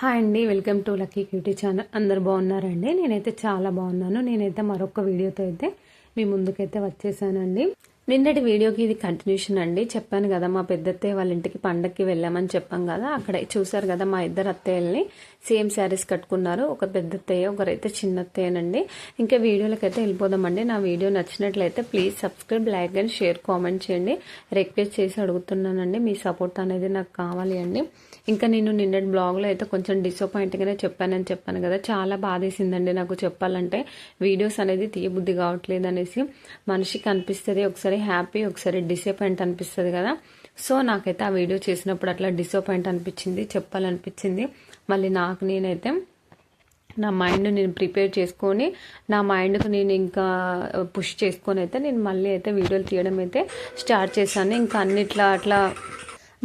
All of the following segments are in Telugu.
హాయ్ అండి welcome to lucky cutie channel. అందరు బాగున్నారండి? నేనైతే చాలా బాగున్నాను. నేనైతే మరొక వీడియోతో అయితే మీ ముందుకైతే వచ్చేసానండి. నిన్నటి వీడియోకి ఇది కంటిన్యూషన్ అండి. చెప్పాను కదా మా పెద్ద అత్తయ్య వాళ్ళ ఇంటికి పండక్కి వెళ్ళామని చెప్పాం కదా అక్కడ చూసారు కదా మా ఇద్దరు అత్తయ్యల్ని. సేమ్ శారీస్ కట్టుకున్నారు. ఒక పెద్ద అత్తయ్య ఒకరైతే చిన్న అత్తయ్యనండి ఇంకా వీడియోలకైతే వెళ్ళిపోదామండి. నా వీడియో నచ్చినట్లయితే please subscribe like and share comment చేయండి. రిక్వెస్ట్ చేసి అడుగుతున్నానండి. మీ సపోర్ట్ అనేది నాకు కావాలి అండి. ఇంకా నేను నిన్నటి బ్లాగ్లో అయితే కొంచెం డిసప్పాయింట్గానే చెప్పానని చెప్పాను కదా. చాలా బాధేసిందండి నాకు చెప్పాలంటే. వీడియోస్ అనేది తీయబుద్ధి కావట్లేదు అనేసి మనిషికి అనిపిస్తుంది. ఒకసారి హ్యాపీ ఒకసారి డిసప్పాయింట్ అనిపిస్తుంది కదా. సో నాకైతే ఆ వీడియో చేసినప్పుడు అట్లా డిసప్పాయింట్ అనిపించింది చెప్పాలనిపించింది. మళ్ళీ నాకు నేనైతే నా మైండ్ నేను ప్రిపేర్ చేసుకొని నా మైండ్కి నేను ఇంకా uh, పుష్ చేసుకొని అయితే నేను మళ్ళీ అయితే వీడియోలు తీయడం అయితే స్టార్ట్ చేశాను. ఇంకా అన్నిట్లా అట్లా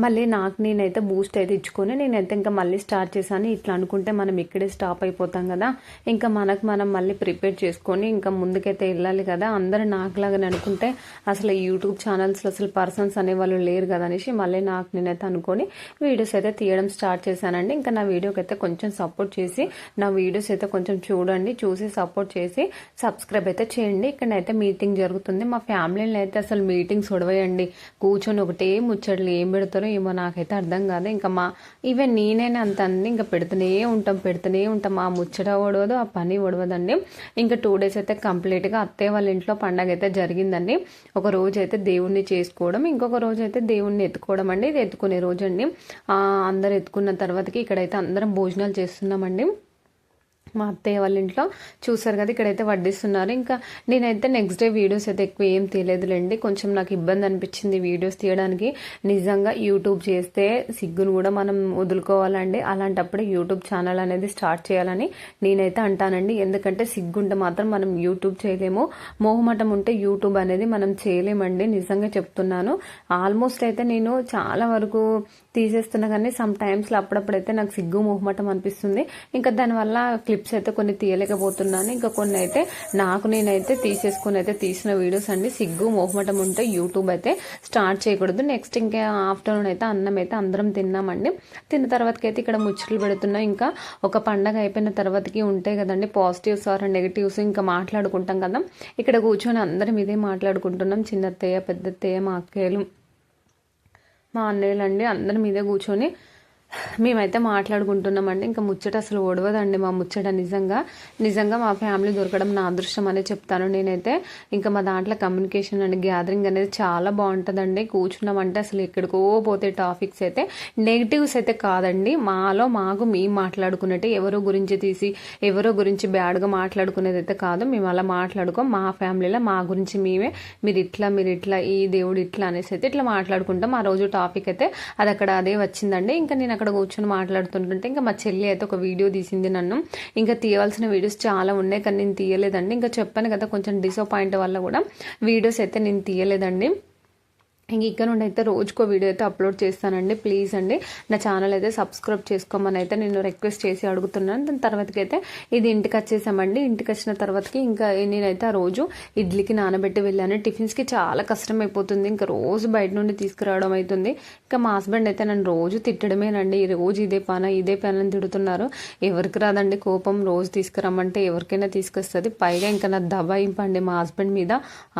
మళ్ళీ నాకు నేనైతే బూస్ట్ అయితే ఇచ్చుకొని నేనైతే ఇంకా మళ్ళీ స్టార్ట్ చేశాను. ఇట్లా అనుకుంటే మనం ఇక్కడే స్టాప్ అయిపోతాం కదా. ఇంకా మనకు మనం మళ్ళీ ప్రిపేర్ చేసుకొని ఇంకా ముందుకైతే వెళ్ళాలి కదా. అందరూ నాకులాగానే అనుకుంటే అసలు యూట్యూబ్ ఛానల్స్లో అసలు పర్సన్స్ అనేవాళ్ళు లేరు కదా అనేసి మళ్ళీ నాకు నేనైతే అనుకొని వీడియోస్ అయితే తీయడం స్టార్ట్ చేశానండి. ఇంకా నా వీడియోకి అయితే కొంచెం సపోర్ట్ చేసి నా వీడియోస్ అయితే కొంచెం చూడండి చూసి సపోర్ట్ చేసి సబ్స్క్రైబ్ అయితే చేయండి. ఇక్కడైతే మీటింగ్ జరుగుతుంది. మా ఫ్యామిలీలో అయితే అసలు మీటింగ్స్ ఉడవేయండి. కూర్చొని ఒకటే ముచ్చట్లు ఏం పెడతారు ఏమో నాకైతే అర్థం కాదు. ఇంకా మా ఈవెన్ నేనైనా అంత అంది ఇంకా పెడుతూనే ఉంటాం పెడుతూనే ఉంటాం. ఆ ముచ్చట ఓడవదు ఆ పని ఓడవదండి. ఇంకా టూ డేస్ అయితే కంప్లీట్గా అత్తయ్య వాళ్ళ ఇంట్లో పండగ అయితే జరిగిందండి. ఒక రోజు అయితే దేవుణ్ణి చేసుకోవడం ఇంకొక రోజు అయితే దేవుణ్ణి ఎత్తుకోవడం అండి. ఇది ఎత్తుకునే రోజు అండి. అందరు ఎత్తుకున్న తర్వాతకి ఇక్కడైతే అందరం భోజనాలు చేస్తున్నామండి. మా అత్తయ్య వాళ్ళ ఇంట్లో చూసారు కదా ఇక్కడైతే వడ్డిస్తున్నారు. ఇంకా నేనైతే నెక్స్ట్ డే వీడియోస్ అయితే ఎక్కువ ఏం తీయలేదులేండి. కొంచెం నాకు ఇబ్బంది అనిపించింది వీడియోస్ తీయడానికి. నిజంగా యూట్యూబ్ చేస్తే సిగ్గును కూడా మనం వదులుకోవాలండి. అలాంటప్పుడు యూట్యూబ్ ఛానల్ అనేది స్టార్ట్ చేయాలని నేనైతే అంటానండి. ఎందుకంటే సిగ్గుంటే మాత్రం మనం యూట్యూబ్ చేయలేము. మోహమటం ఉంటే యూట్యూబ్ అనేది మనం చేయలేమండి. నిజంగా చెప్తున్నాను. ఆల్మోస్ట్ అయితే నేను చాలా వరకు తీసేస్తున్నా కానీ సమ్ టైమ్స్లో అప్పుడప్పుడైతే నాకు సిగ్గు మొహమటం అనిపిస్తుంది. ఇంకా దానివల్ల క్లిప్స్ అయితే కొన్ని తీయలేకపోతున్నాను. ఇంకా కొన్ని అయితే నాకు నేనైతే తీసేసుకుని అయితే తీసిన వీడియోస్ అండి. సిగ్గు మోహమటం ఉంటే యూట్యూబ్ అయితే స్టార్ట్ చేయకూడదు. నెక్స్ట్ ఇంకా ఆఫ్టర్నూన్ అయితే అన్నం అయితే అందరం తిన్నామండి. తిన్న తర్వాతకి అయితే ఇక్కడ ముచ్చట్లు పెడుతున్నా. ఇంకా ఒక పండగ అయిపోయిన తర్వాతకి ఉంటాయి కదండి పాజిటివ్స్ ఆర్ నెగిటివ్స్ ఇంకా మాట్లాడుకుంటాం కదా. ఇక్కడ కూర్చొని అందరం ఇదే మాట్లాడుకుంటున్నాం. చిన్నత్తయ్య పెద్దత్తయ్య మా అక్కయ్యలు మా అన్నయ్యలు అండి అందరి మీదే కూర్చొని మేమైతే మాట్లాడుకుంటున్నామండి. ఇంకా ముచ్చట అసలు ఓడవదండి మా ముచ్చట నిజంగా. నిజంగా మా ఫ్యామిలీ దొరకడం నా అదృష్టం అనే చెప్తాను నేనైతే. ఇంకా మా దాంట్లో కమ్యూనికేషన్ అండ్ గ్యాదరింగ్ అనేది చాలా బాగుంటుందండి. కూర్చున్నామంటే అసలు ఎక్కడికో పోతే టాపిక్స్ అయితే నెగిటివ్స్ అయితే కాదండి. మాలో మాకు మేము మాట్లాడుకున్నట్టే ఎవరో గురించి తీసి ఎవరో గురించి బ్యాడ్గా మాట్లాడుకునేది అయితే కాదు. మేము అలా మాట్లాడుకో. మా ఫ్యామిలీలో మా గురించి మేమే. మీరు ఇట్లా మీరు ఇట్లా ఈ దేవుడు ఇట్లా అనేసి అయితే ఇట్లా మాట్లాడుకుంటాం. ఆ రోజు టాపిక్ అయితే అది అక్కడ అదే వచ్చిందండి. ఇంకా నేను అక్కడ కూర్చొని మాట్లాడుతుంటుంటే ఇంకా మా చెల్లి అయితే ఒక వీడియో తీసింది నన్ను. ఇంకా తీయవలసిన వీడియోస్ చాలా ఉన్నాయి కానీ నేను తీయలేదండి. ఇంకా చెప్పాను కదా కొంచెం డిసప్పాయింట్ వల్ల కూడా వీడియోస్ అయితే నేను తీయలేదండి. ఇంక ఇక్కడ నుండి అయితే రోజుకో వీడియో అయితే అప్లోడ్ చేస్తానండి. ప్లీజ్ అండి నా ఛానల్ అయితే సబ్స్క్రైబ్ చేసుకోమని అయితే నేను రిక్వెస్ట్ చేసి అడుగుతున్నాను. దాని తర్వాతకి అయితే ఇది ఇంటికి వచ్చేసామండి. ఇంటికి వచ్చిన తర్వాతకి ఇంకా నేనైతే ఆ రోజు ఇడ్లీకి నానబెట్టి వెళ్ళాను. టిఫిన్స్కి చాలా కష్టం అయిపోతుంది. ఇంకా రోజు బయట నుండి తీసుకురావడం అవుతుంది. ఇంకా మా హస్బెండ్ అయితే నన్ను రోజు తిట్టడమేనండి. ఈ రోజు ఇదే పన ఇదే పని అని తిడుతున్నారు. ఎవరికి రాదండి కోపం? రోజు తీసుకురమ్మంటే ఎవరికైనా తీసుకొస్తుంది. పైగా ఇంకా నా దబాయింపండి మా హస్బెండ్ మీద?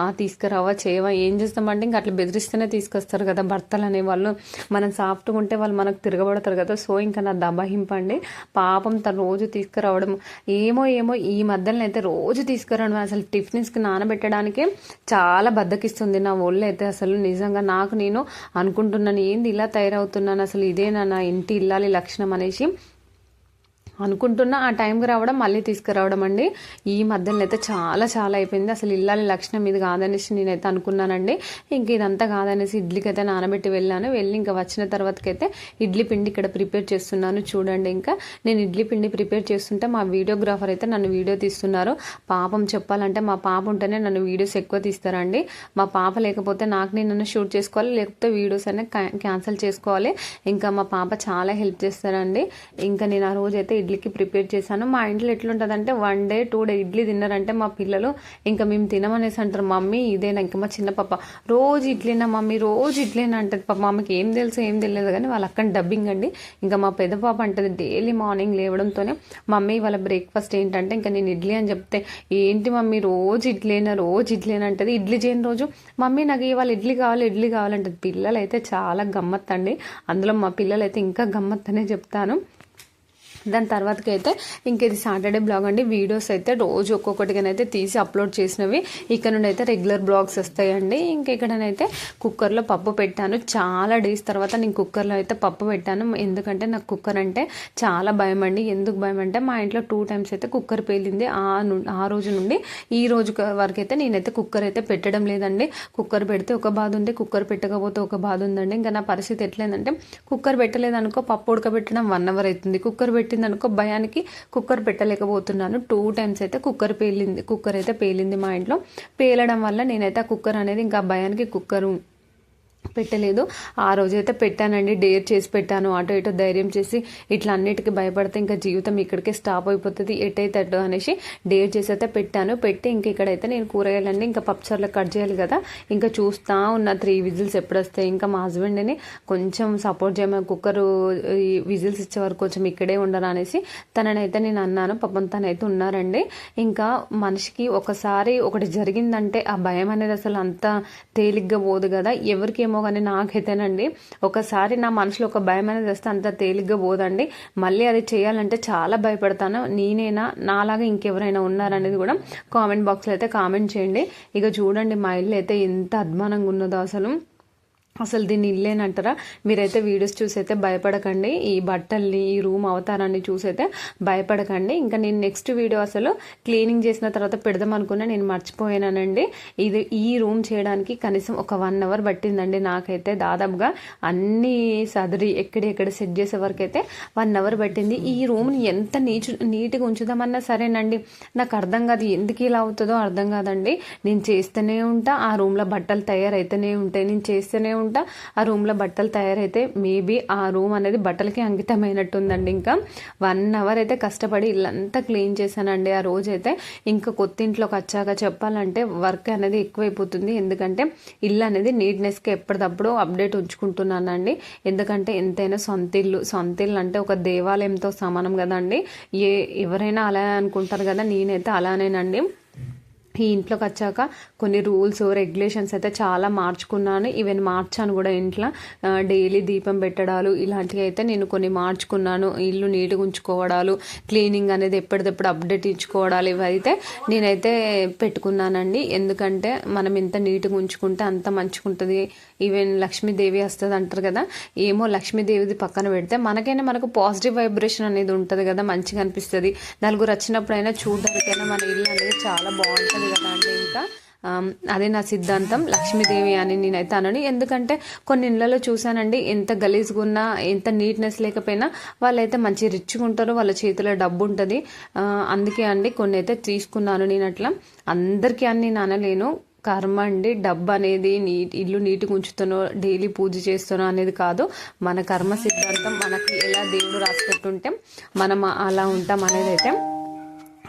ఆ తీసుకురావా చేయవా ఏం చేస్తామంటే ఇంకా అట్లా బెదిరిస్తే చేస్తేనే తీసుకొస్తారు కదా భర్తలు అనేవాళ్ళు మనం సాఫ్ట్గా ఉంటే వాళ్ళు మనకు తిరగబడతారు కదా. సో ఇంకా నా దబహింపండి పాపం తను రోజు తీసుకురావడం. ఏమో ఏమో ఈ మధ్యలో అయితే రోజు తీసుకురావడం అసలు టిఫిన్స్కి నానబెట్టడానికి చాలా బద్దకిస్తుంది నా ఒళ్ళు అయితే అసలు. నిజంగా నాకు నేను అనుకుంటున్నాను ఏంది ఇలా తయారవుతున్నాను అసలు ఇదేనా నా ఇంటి ఇల్లాలి లక్షణం అనేసి. అనుకుంటున్నా ఆ టైంకి రావడం మళ్ళీ తీసుకురావడం అండి. ఈ మధ్యలో అయితే చాలా చాలా అయిపోయింది. అసలు ఇల్లాలి లక్షణం ఇది కాదనేసి నేనైతే అనుకున్నానండి. ఇంక ఇదంతా కాదనేసి ఇడ్లీకి అయితే నానబెట్టి వెళ్ళాను. వెళ్ళి ఇంకా వచ్చిన తర్వాతకైతే ఇడ్లీ పిండి ఇక్కడ ప్రిపేర్ చేస్తున్నాను చూడండి ఇంకా. నేను ఇడ్లీ పిండి ప్రిపేర్ చేస్తుంటే మా వీడియోగ్రాఫర్ అయితే నన్ను వీడియో తీస్తున్నారు. పాపం చెప్పాలంటే మా పాప ఉంటేనే నన్ను వీడియోస్ ఎక్కువ తీస్తారండి. మా పాప లేకపోతే నాకు నేను నన్ను షూట్ చేసుకోవాలి లేకపోతే వీడియోస్ అనేది క్యాన్సిల్ చేసుకోవాలి. ఇంకా మా పాప చాలా హెల్ప్ చేస్తారండి. ఇంకా నేను ఆ రోజైతే ఇడ్లీకి ప్రిపేర్ చేశాను. మా ఇంట్లో ఎట్లుంటుందంటే one day two day idli తిన్నారంటే మా పిల్లలు ఇంకా మేము తినమనేసి అంటారు మమ్మీ ఇదేనా? ఇంకా మా చిన్న పాప రోజు ఇడ్లీనా మమ్మీ? రోజు ఇడ్లీనా? అంటది. పాప మమ్మీకి ఏం తెలుసు ఏం తెలియదు కానీ వాళ్ళ అక్కడ డబ్బింగ్ అండి. ఇంకా మా పెద్ద పాప అంటది డైలీ మార్నింగ్ లేవడంతోనే మమ్మీ వాళ్ళ బ్రేక్ఫాస్ట్ ఏంటంటే ఇంకా నేను ఇడ్లీ అని చెప్తే ఏంటి మమ్మీ రోజు ఇడ్లీనా? రోజు ఇడ్లీనా? అంటది. ఇడ్లీ చేయని రోజు మమ్మీ నాకు ఇవాళ ఇడ్లీ కావాలి ఇడ్లీ కావాలంటది పిల్లలు అయితే చాలా గమ్మత్ అండి అందులో మా పిల్లలు అయితే ఇంకా గమ్మత్ అనే చెప్తాను. దాని తర్వాతకి అయితే ఇంక ఇది సాటర్డే బ్లాగ్ అండి. వీడియోస్ అయితే రోజు ఒక్కొక్కటిగానైతే తీసి అప్లోడ్ చేసినవి. ఇక్కడ నుండి అయితే రెగ్యులర్ బ్లాగ్స్ వస్తాయండి. ఇంక ఇక్కడనైతే కుక్కర్లో పప్పు పెట్టాను చాలా డేస్ తర్వాత నేను కుక్కర్లో అయితే పప్పు పెట్టాను. ఎందుకంటే నాకు కుక్కర్ అంటే చాలా భయం అండి. ఎందుకు భయం అంటే మా ఇంట్లో టూ టైమ్స్ అయితే కుక్కర్ పేలింది. ఆ ఆ రోజు నుండి ఈ రోజు వరకు అయితే నేనైతే కుక్కర్ అయితే పెట్టడం లేదండి. కుక్కర్ పెడితే ఒక బాధ ఉంది కుక్కర్ పెట్టకపోతే ఒక బాధ ఉందండి. ఇంకా నా పరిస్థితి ఎట్లేదంటే కుక్కర్ పెట్టలేదనుకో పప్పు ఉడకబెట్టడం వన్ అవర్ అవుతుంది కుక్కర్ పెట్టి అనుకో భయానికి కుక్కర్ పెట్టలేకపోతున్నాను. టూ టైమ్స్ అయితే కుక్కర్ పేలింది కుక్కర్ అయితే పేలింది మా ఇంట్లో. పేలడం వల్ల నేనైతే ఆ కుక్కర్ అనేది ఇంకా భయానికి కుక్కర్. పెట్టలేదు. ఆ రోజైతే పెట్టానండి. డేర్ చేసి పెట్టాను. అటు ఇటు ధైర్యం చేసి ఇట్లా అన్నిటికీ భయపడితే ఇంకా జీవితం ఇక్కడికే స్టాప్ అయిపోతుంది. ఎటైతే అటు అనేసి డేర్ చేసి అయితే పెట్టాను. పెట్టి ఇంక ఇక్కడైతే నేను కూరగాయలన్నీ ఇంకా పప్చర్లో కట్ చేయాలి కదా. ఇంకా చూస్తా ఉన్న త్రీ విజిల్స్ ఎప్పుడు వస్తాయి ఇంకా మా హస్బెండ్ని కొంచెం సపోర్ట్ చేయమని కుక్కర్ విజిల్స్ ఇచ్చే వరకు కొంచెం ఇక్కడే ఉండరా అనేసి తననైతే నేను అన్నాను. పాపం తనైతే ఉన్నారండి. ఇంకా మనిషికి ఒకసారి ఒకటి జరిగిందంటే ఆ భయం అనేది అసలు అంత తేలిగ్గా పోదు కదా. ఎవరికి ఏమో ఏమో కానీ నాకైతేనండి ఒకసారి నా మనసులో ఒక భయం అనేది వస్తే అంత తేలిగ్గా పోదండి. మళ్ళీ అది చేయాలంటే చాలా భయపడతాను. నేనైనా నాలాగా ఇంకెవరైనా ఉన్నారనేది కూడా కామెంట్ బాక్స్లో అయితే కామెంట్ చేయండి. ఇక చూడండి మా ఇల్లు అయితే ఎంత అద్మానంగా ఉన్నదో అసలు. అసలు దీన్ని ఇల్లేనంటారా? మీరైతే వీడియోస్ చూసైతే భయపడకండి. ఈ బట్టల్ని ఈ రూమ్ అవతారాన్ని చూసైతే భయపడకండి. ఇంకా నేను నెక్స్ట్ వీడియో అసలు క్లీనింగ్ చేసిన తర్వాత పెడదాం అనుకున్నా నేను మర్చిపోయానండి ఇది ఈ రూమ్ చేయడానికి కనీసం ఒక వన్ అవర్ పట్టిందండి నాకైతే. దాదాపుగా అన్ని సదరి ఎక్కడెక్కడ సెట్ చేసే వరకు అయితే వన్ అవర్ పట్టింది. ఈ రూమ్ని ఎంత నీచు నీట్గా ఉంచుదామన్నా సరేనండి. నాకు అర్థం కాదు ఎందుకు ఇలా అవుతుందో అర్థం కాదండి. నేను చేస్తూనే ఉంటా ఆ రూమ్లో బట్టలు తయారైతేనే ఉంటాయి. నేను చేస్తూనే ఉంటా ఆ రూమ్లో బట్టలు తయారైతే మేబీ ఆ రూమ్ అనేది బట్టలకి అంకితమైనట్టుందండి ఇంకా. వన్ అవర్ అయితే కష్టపడి ఇల్లంతా క్లీన్ చేశానండి. ఆ రోజైతే ఇంకా కొత్త ఇంట్లోకి వచ్చాక చెప్పాలంటే వర్క్ అనేది ఎక్కువైపోతుంది. ఎందుకంటే ఇల్లు అనేది నీట్నెస్కి ఎప్పటికప్పుడు అప్డేట్ ఉంచుకుంటున్నానండి. ఎందుకంటే ఎంతైనా సొంత ఇల్లు సొంత ఇల్లు అంటే ఒక దేవాలయంతో సమానం కదండి. ఏ ఎవరైనా అలా అనుకుంటారు కదా నేనైతే అలానేనండి. ఈ ఇంట్లోకి వచ్చాక కొన్ని రూల్స్ రెగ్యులేషన్స్ అయితే చాలా మార్చుకున్నాను. ఈవెన్ మార్చాను కూడా ఇంట్లో. డైలీ దీపం పెట్టడాలు ఇలాంటివి అయితే నేను కొన్ని మార్చుకున్నాను. ఇల్లు నీట్గా ఉంచుకోవడాలు క్లీనింగ్ అనేది ఎప్పటికప్పుడు అప్డేట్ ఇచ్చుకోవడాలు ఇవైతే నేనైతే పెట్టుకున్నానండి. ఎందుకంటే మనం ఎంత నీట్గా ఉంచుకుంటే అంత మంచుకుంటుంది ఈవెన్ లక్ష్మీదేవి వస్తుంది అంటారు కదా ఏమో లక్ష్మీదేవిది పక్కన పెడితే మనకైనా మనకు పాజిటివ్ వైబ్రేషన్ అనేది ఉంటుంది కదా మంచిగా అనిపిస్తుంది. నలుగురు వచ్చినప్పుడైనా చూడడానికైనా మన ఇల్లు అనేది చాలా బాగుంటుంది. కదా అండి ఇంకా అదే నా సిద్ధాంతం లక్ష్మీదేవి అని నేనైతే అనని. ఎందుకంటే కొన్ని ఇళ్ళలో చూశానండి ఎంత గలీజ్గా ఉన్నా ఎంత నీట్నెస్ లేకపోయినా వాళ్ళైతే మంచి రిచ్గా ఉంటారు వాళ్ళ చేతిలో డబ్బు ఉంటుంది అందుకే అండి కొన్ని అయితే తీసుకున్నాను నేను అట్లా. అందరికీ అని నేను అనలేను. కర్మ అండి డబ్బు అనేది నీట్ ఇల్లు నీట్గా ఉంచుతానో డైలీ పూజ చేస్తానో అనేది కాదు. మన కర్మ సిద్ధాంతం మనకి ఎలా దేవుడు రాసిపెట్టుంటే మనం అలా ఉంటాం అనేది అయితే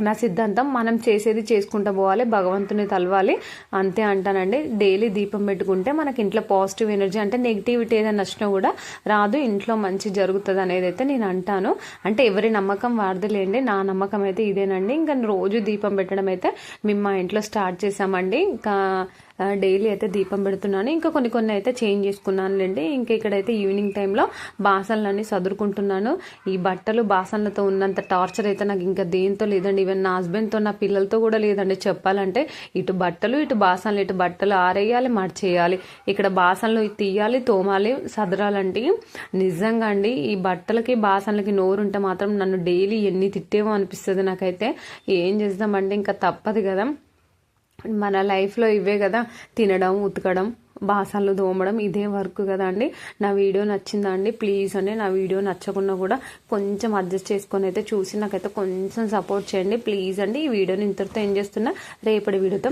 నా సిద్ధాంతం మనం చేసేది చేసుకుంటూ పోవాలి భగవంతుని తలవాలి. అంతే అంటానండి. డైలీ దీపం పెట్టుకుంటే మనకి ఇంట్లో పాజిటివ్ ఎనర్జీ అంటే నెగిటివిటీ ఏదైనా నచ్చినా కూడా రాదు ఇంట్లో మంచి జరుగుతుంది అనేది అయితే నేను అంటాను. అంటే ఎవరి నమ్మకం వాడదులేండి నా నమ్మకం అయితే ఇదేనండి. ఇంకా రోజు దీపం పెట్టడం అయితే మేము మా ఇంట్లో స్టార్ట్ చేసామండి ఇంకా డైలీ అయితే దీపం పెడుతున్నాను. ఇంకా కొన్ని కొన్ని అయితే చేంజ్ చేసుకున్నానులేండి. ఇంకా ఇక్కడైతే ఈవినింగ్ టైంలో బాసనలన్నీ సదురుకుంటున్నాను. ఈ బట్టలు బాసనలతో ఉన్నంత టార్చర్ అయితే నాకు ఇంకా దేంతో లేదండి. ఈవెన్ నా హస్బెండ్తో నా పిల్లలతో కూడా లేదండి. చెప్పాలంటే ఇటు బట్టలు ఇటు బాసనలు ఇటు బట్టలు ఆరేయాలి మడిచేయాలి. ఇక్కడ బాసనలు తీయాలి తోమాలి సదరాలంటే నిజంగా అండి ఈ బట్టలకి బాసనలకి నోరు ఉంటే మాత్రం నన్ను డైలీ ఎన్ని తిట్టేమో అనిపిస్తుంది నాకైతే. ఏం చేద్దామంటే ఇంకా తప్పదు కదా. మన లైఫ్లో ఇవే కదా తినడం ఉతకడం బాసనలు దోమడం ఇదే వర్క్ కదా అండి. నా వీడియో నచ్చిందా అండి? ప్లీజ్ అండి నా వీడియో నచ్చకుండా కూడా కొంచెం అడ్జస్ట్ చేసుకొని అయితే చూసి నాకైతే కొంచెం సపోర్ట్ చేయండి. ప్లీజ్ అండి ఈ వీడియోని ఇంతటితో ఏం చేస్తున్నా. రేపటి వీడియోతో